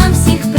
нам всіх